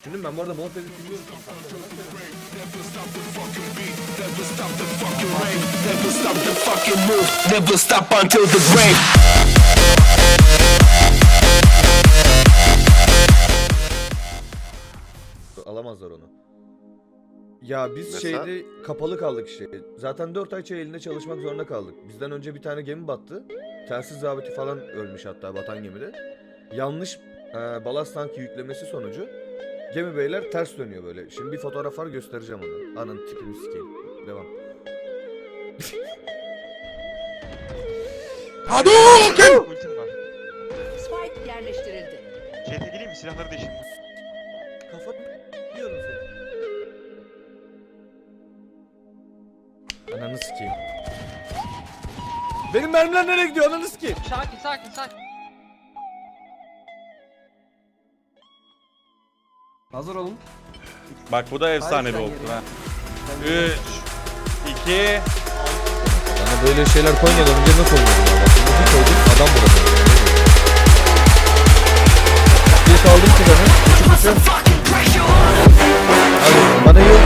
Düşündüm ben bu arada Monopoly bilmiyorum. Never stop the fucking move. Never stop until the grave. Alamazlar onu. Ya biz Mesela? şeyde kapalı kaldık işte. Zaten 4 ay elinde çalışmak zorunda kaldık. Bizden önce bir tane gemi battı. Telsiz zabiti falan ölmüş hatta batan gemide. Yanlış e, balast tankı yüklemesi sonucu gemi beyler ters dönüyor böyle. Şimdi bir fotoğraf var göstereceğim onu. Anın tipini sikeyim. Devam. Ultim var. Spike yerleştirildi. CT geleyim mi? Silahları değişin. Kafa diyorum seni. Ananı sikeyim. Benim mermiler nereye gidiyor ananı sikeyim. Sakin sakin sakin. Hazır olun. Bak bu da efsane bir sen oktu yere. ha. 3 2 Bana böyle şeyler koymadan önce nasıl ya? Bak bunu bir koydum adam vuramadı. Bir kaldım. Küçük küçük. Hadi bana yiyor